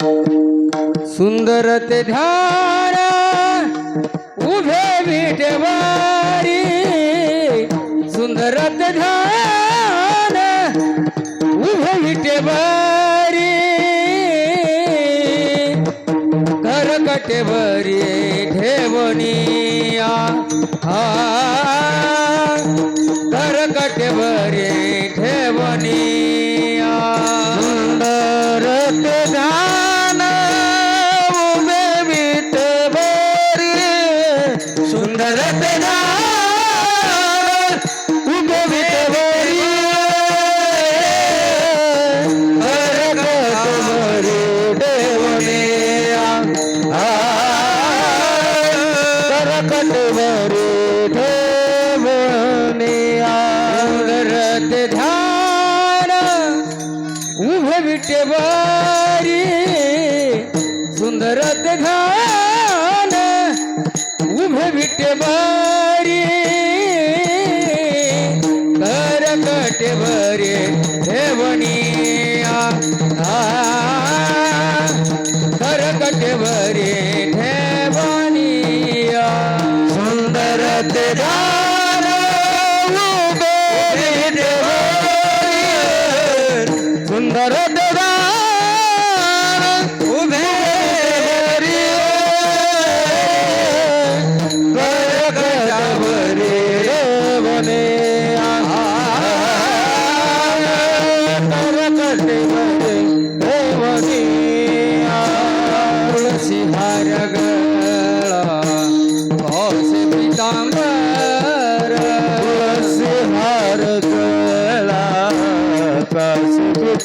सुंदर ते ध्यान उभे विटेवारी सुंदर ते ध्यान उभे विटेवारी घर कटेवरी ठेवणिया. हा घर कटेवरी ठेवणी रतना ಸುಂದರ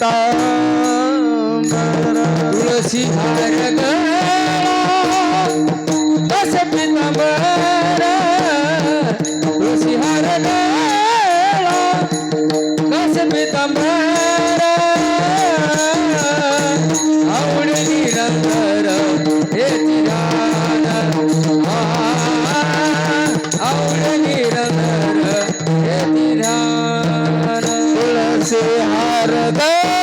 श्याम तुलसी घर से हार गए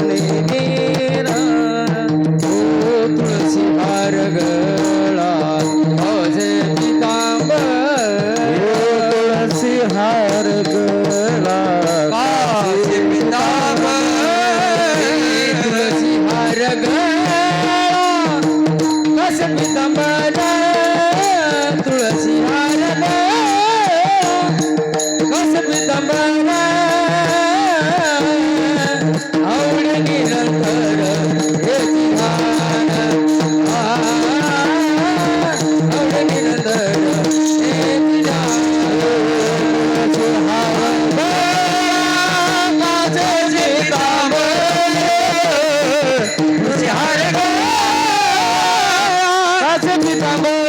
ಧರಣಿ কাছে ফিরাবো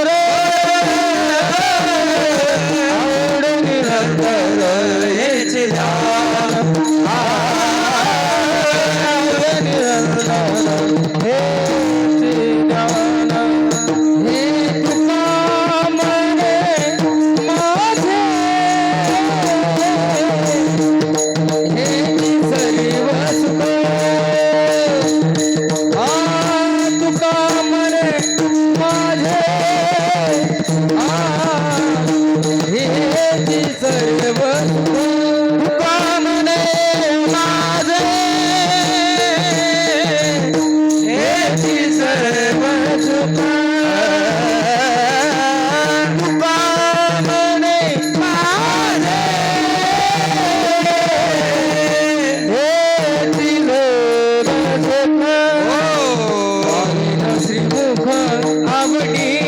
காவடி